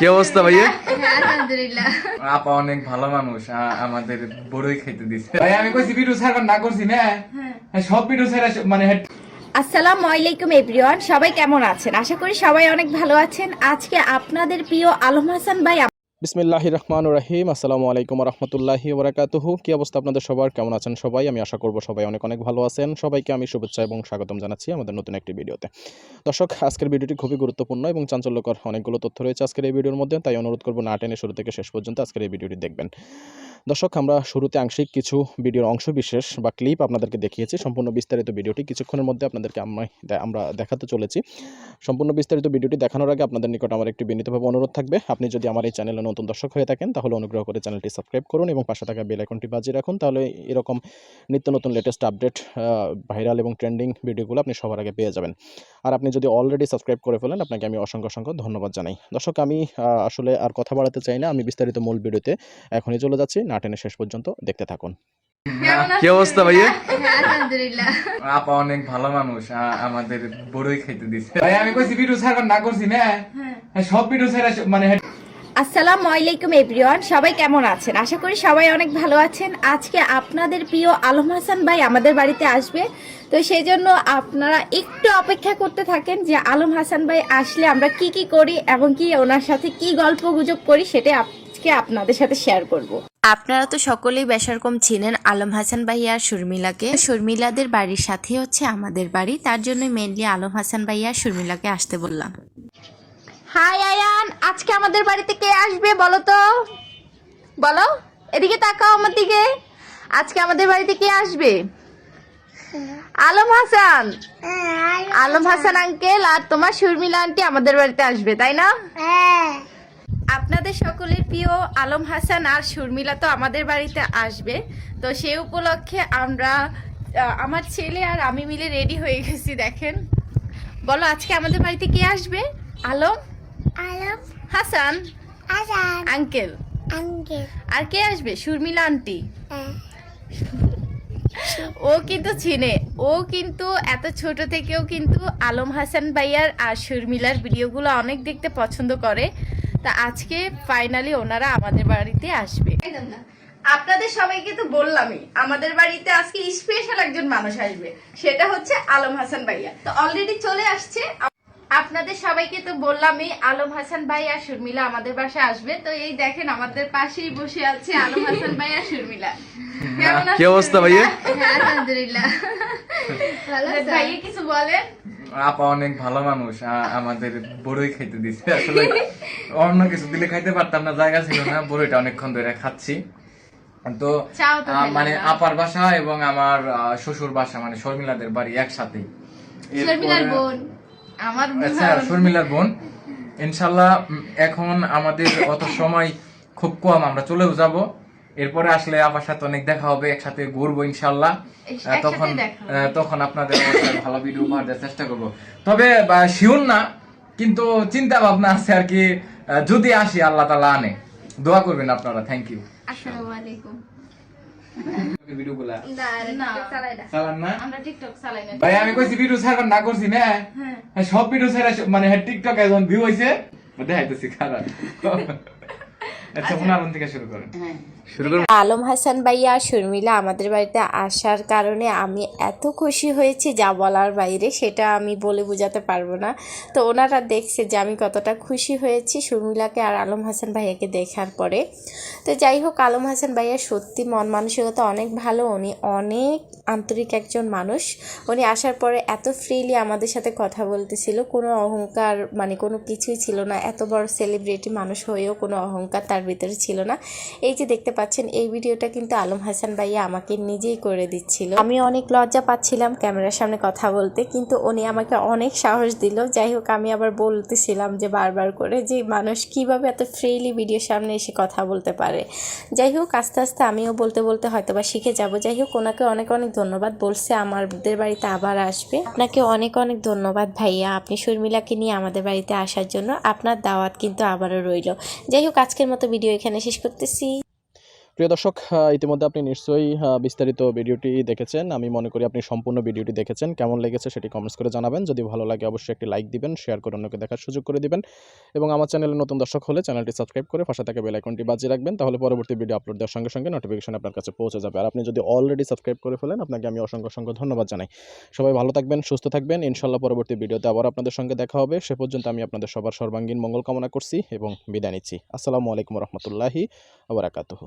কি অবস্থা ভাইয়া? হ্যাঁ, আলহামদুলিল্লাহ। আপা অনেক ভালো মানুষ আমাদের বড়ই খাইতে দিছে। ভাই আমি কইছি ভিডিও ছাড়বার না করছি না? হ্যাঁ, সব ভিডিও ছাড়া মানে আসসালামু আলাইকুম এভরিওয়ান। সবাই কেমন আছেন? আশা করি সবাই অনেক ভালো আছেন। আজকে আপনাদের প্রিয় আলম হাসান ভাই বিসমিল্লাহ রহমান রাহিম। আসসালামু আলাইকুম রহমতুল্লাহি ওবরাকাতুহু। কি অবস্থা আপনাদের সবার? কেমন আছেন সবাই? আমি আশা করব সবাই অনেক অনেক ভালো আছেন। সবাইকে আমি শুভেচ্ছা এবং স্বাগতম জানাচ্ছি আমাদের নতুন একটি ভিডিওতে। দর্শক, আজকের ভিডিওটি খুবই গুরুত্বপূর্ণ এবং চাঞ্চল্যকর। অনেকগুলো তথ্য রয়েছে আজকের এই ভিডিওর মধ্যে, তাই অনুরোধ করব না টেনে শুরু থেকে শেষ পর্যন্ত আজকের এই ভিডিওটি দেখবেন। দর্শক, আমরা শুরুতে আংশিক কিছু ভিডিওর অংশ বিশেষ বা ক্লিপ আপনাদেরকে দেখিয়েছি। সম্পূর্ণ বিস্তারিত ভিডিওটি কিছুক্ষণের মধ্যে আপনাদেরকে আমরা আমরা দেখাতে চলেছি। সম্পূর্ণ বিস্তারিত ভিডিওটি দেখানোর আগে আপনাদের নিকট আমার একটি বিনীতভাবে অনুরোধ থাকবে। আপনি যদি আমার এই চ্যানেলে নতুন দর্শক হয়ে থাকেন তাহলে অনুগ্রহ করে চ্যানেলটি সাবস্ক্রাইব করুন এবং পাশে থাকা বেল আইকনটি বাজিয়ে রাখুন। তাহলে এরকম নিত্য নতুন লেটেস্ট আপডেট ভাইরাল এবং ট্রেন্ডিং ভিডিওগুলো আপনি সবার আগে পেয়ে যাবেন। আর আপনি যদি অলরেডি সাবস্ক্রাইব করে ফেলেন আপনাকে আমি অসংখ্য অসংখ্য ধন্যবাদ জানাই। দর্শক আমি আসলে আর কথা বাড়াতে চাই না আমি বিস্তারিত মূল ভিডিওতে এখনই চলে যাচ্ছি। না টেনে শেষ পর্যন্ত দেখতে থাকুন। কি অবস্থা ভাইয়া? হ্যাঁ, আলহামদুলিল্লাহ। আপা অনেক ভালো মানুষ আমাদের বড়ই খাইতে দিচ্ছে ভাই আমি কইছি ভিডিও ছাড়বার না করছি না? হ্যাঁ, সব ভিডিও ছাড়া মানে হেড- আসসালামু আলাইকুম এভরিওয়ান, সবাই কেমন আছেন? আশা করি সবাই অনেক ভালো আছেন। আজকে আপনাদের প্রিয় আলম হাসান ভাই আমাদের বাড়িতে আসবে। তো সেই জন্য আপনারা একটু অপেক্ষা করতে থাকেন যে আলম হাসান ভাই আসলে আমরা কি কি করি এবং কি ওনার সাথে কি গল্প গুজব করি সেটা আজকে আপনাদের সাথে শেয়ার করব। আপনারা তো সকলেই বেশারকম ছিলেন আলম হাসান ভাইয়া আর শর্মিলাকে। শর্মিলাদের বাড়ির সাথে হচ্ছে আমাদের বাড়ি, তার জন্য মেনলি আলম হাসান ভাইয়া শর্মিলাকে আসতে বললাম। হাই আয়ান, আজকে আমাদের বাড়িতে কে আসবে বলো তো? বলো, এদিকে তাকাও আমার দিকে। আজকে আমাদের বাড়িতে কে আসবে? আলম হাসান। আলম হাসান আঙ্কেল আর তোমার শর্মিলা আন্টি আমাদের বাড়িতে আসবে, তাই না? আপনাদের সকলের প্রিয় আলম হাসান আর শর্মিলা তো আমাদের বাড়িতে আসবে। তো সে উপলক্ষে আমরা আমার ছেলে আর আমি মিলে রেডি হয়ে গেছি, দেখেন। বলো, আজকে আমাদের বাড়িতে কে আসবে? আলম? আলম হাসান আজান আঙ্কেল আঙ্কেল আর কে আসবে? শর্মিলা আন্টি হ্যাঁ। ও কিন্তু চিনে। ও কিন্তু এত ছোট থেকেও কিন্তু আলম হাসান ভাইয়ার আর শর্মিলার ভিডিওগুলো অনেক দেখতে পছন্দ করে। তা আজকে ফাইনালি ওনারা আমাদের বাড়িতে আসবে। আপনাদের সবাইকে তো বললামই আমাদের বাড়িতে আজকে স্পেশাল একজন মানুষ আসবে। সেটা হচ্ছে আলম হাসান ভাইয়া। তো অলরেডি চলে আসছে আপনাদের সবাইকে তো বললামই আলম হাসান ভাই আর শর্মিলা আমাদের বাসায় আসবে। তো এই দেখেন আমাদের পাশেই বসে আছে আলম হাসান ভাই আর শর্মিলা। কেমন কি অবস্থা ভাইয়া? হ্যাঁ, আলহামদুলিল্লাহ। ভালো ভাইয়া কিছু বলেন? আপা অনেক ভালো মানুষ আমাদের বড়ই খাইতে দিচ্ছে আসলে অন্য কিছু দিলে খাইতে পারতাম না জায়গা ছিল না বড়ইটা অনেকক্ষণ ধরে খাচ্ছি। তো মানে আপার বাসা এবং আমার শ্বশুর বাসা মানে শর্মিলাদের বাড়ি একসাথে। শর্মিলার বোন। আমার আচ্ছা শর্মিলার বোন ইনশাল্লাহ এখন আমাদের অত সময় খুব কম আমরা চলেও যাব। এরপরে আসলে আপার সাথে অনেক দেখা হবে একসাথে ঘুরবো ইনশাল্লাহ। তখন তখন আপনাদের ভালো ভিডিও উপহার দেওয়ার চেষ্টা করব। তবে শিওর না কিন্তু চিন্তা ভাবনা আছে আর কি যদি আসি আল্লাহ তালা আনে। দোয়া করবেন আপনারা থ্যাংক ইউ আসসালামু আলাইকুম। ভিডিওগুলা না না। না চালাই না। চালান না? আমরা টিকটক চালাই না। ভাই আমি কইছি ভিডিও ছাড়বার না করছি না। হ্যাঁ, সব ভিডিও ছাড়া মানে টিকটক এখন ভিউ হইছে। দেখাইতেছি খারাপ। আচ্ছা পুনরাবন থেকে শুরু করেন। শুরু করুন আলম হাসান ভাইয়া আর শর্মিলা আমাদের বাড়িতে আসার কারণে আমি এত খুশি হয়েছি যা বলার বাইরে, সেটা আমি বলে বোঝাতে পারব না। তো ওনারা দেখছে যে আমি কতটা খুশি হয়েছি শর্মিলাকে আর আলম হাসান ভাইয়াকে দেখার পরে। তো যাই হোক, আলম হাসান ভাইয়া সত্যি মন মানসিকতা অনেক ভালো। উনি অনেক আন্তরিক একজন মানুষ। উনি আসার পরে এত ফ্রিলি আমাদের সাথে কথা বলতেছিল। কোনো অহংকার মানে কোনো কিছুই ছিল না। এত বড় সেলিব্রিটি মানুষ হয়েও কোনো অহংকার তার ভিতরে ছিল না। এই যে দেখতে পাচ্ছেন। এই ভিডিওটা কিন্তু আলম হাসান ভাইয়া আমাকে নিজেই করে দিচ্ছিল। আমি অনেক লজ্জা পাচ্ছিলাম ক্যামেরার সামনে কথা বলতে, কিন্তু উনি আমাকে অনেক সাহস দিল। যাই হোক, আমি আবার বলতেছিলাম যে বারবার করে যে মানুষ কীভাবে এত ফ্রিলি ভিডিওর সামনে এসে কথা বলতে পারে। যাই হোক, আস্তে আস্তে আমিও বলতে বলতে হয়তো বা শিখে যাব। যাই হোক, ওনাকে অনেক অনেক ধন্যবাদ। বলছে আমাদের বাড়িতে আবার আসবে। আপনাকে অনেক অনেক ধন্যবাদ ভাইয়া। আপনি শর্মিলাকে নিয়ে আমাদের বাড়িতে আসার জন্য। আপনার দাওয়াত কিন্তু আবারও রইল। যাই হোক, আজকের মতো ভিডিও এখানে শেষ করতেছি। প্রিয় দর্শক ইতিমধ্যে আপনি নিশ্চয়ই বিস্তারিত ভিডিওটি দেখেছেন। আমি মনে করি আপনি সম্পূর্ণ ভিডিওটি দেখেছেন। কেমন লেগেছে সেটি কমেন্টস করে জানাবেন। যদি ভালো লাগে অবশ্যই একটি লাইক দিবেন শেয়ার করে অন্যকে দেখার সুযোগ করে দিবেন। এবং আমার চ্যানেলে নতুন দর্শক হলে চ্যানেলটি সাবস্ক্রাইব করে পাশে থাকা বেল আইকনটি বাজিয়ে রাখবেন। তাহলে পরবর্তী ভিডিও আপলোড দেওয়ার সঙ্গে সঙ্গে নোটিফিকেশন আপনার কাছে পৌঁছে যাবে। আর আপনি যদি অলরেডি সাবস্ক্রাইব করে ফেলেন, আপনাকে আমি অসংখ্য অসংখ্য ধন্যবাদ জানাই। সবাই ভালো থাকবেন, সুস্থ থাকবেন। ইনশাল্লাহ পরবর্তী ভিডিওতে আবার আপনাদের সঙ্গে দেখা হবে। সে পর্যন্ত আমি আপনাদের সবার সর্বাঙ্গীন মঙ্গল কামনা করছি এবং বিদায় নিচ্ছি। আসসালামু আলাইকুম রহমতুল্লাহি আবরাকাতুহু